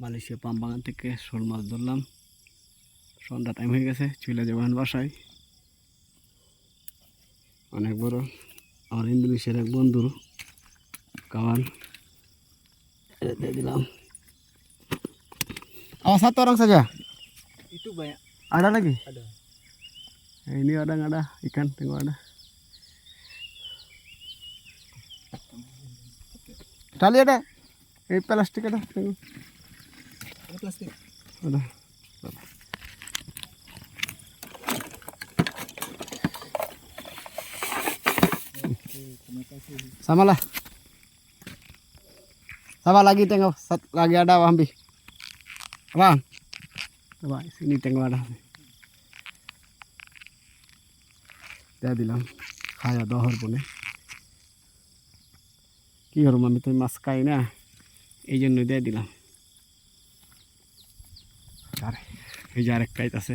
মালয়েশিয়া পাম বাগান থেকে শোল মাছ ধরলাম সন্ধ্যা টাইম হয়ে গেছে চলে যাবো এখন বাসায় অনেক বড় আমার ইন্দোনেশিয়ার এক বন্ধুর কামান এটা দিয়ে দিলাম awas satu orang saja Itu banyak ada lagi ada. Eh, ini ada nggak ada ikan tengok ada tali ada eh plastik ada tengok Ada plastik. ada Oke, terima kasih. sama lah sama lagi tengok Sat- lagi ada Wambi Bang coba sini tengok ada dia bilang খায়া দহর বলে কি করবো আমি তো মাছ খাই না এই জন্য দিয়ে দিলাম আর এই যে আরেক কাইত আছে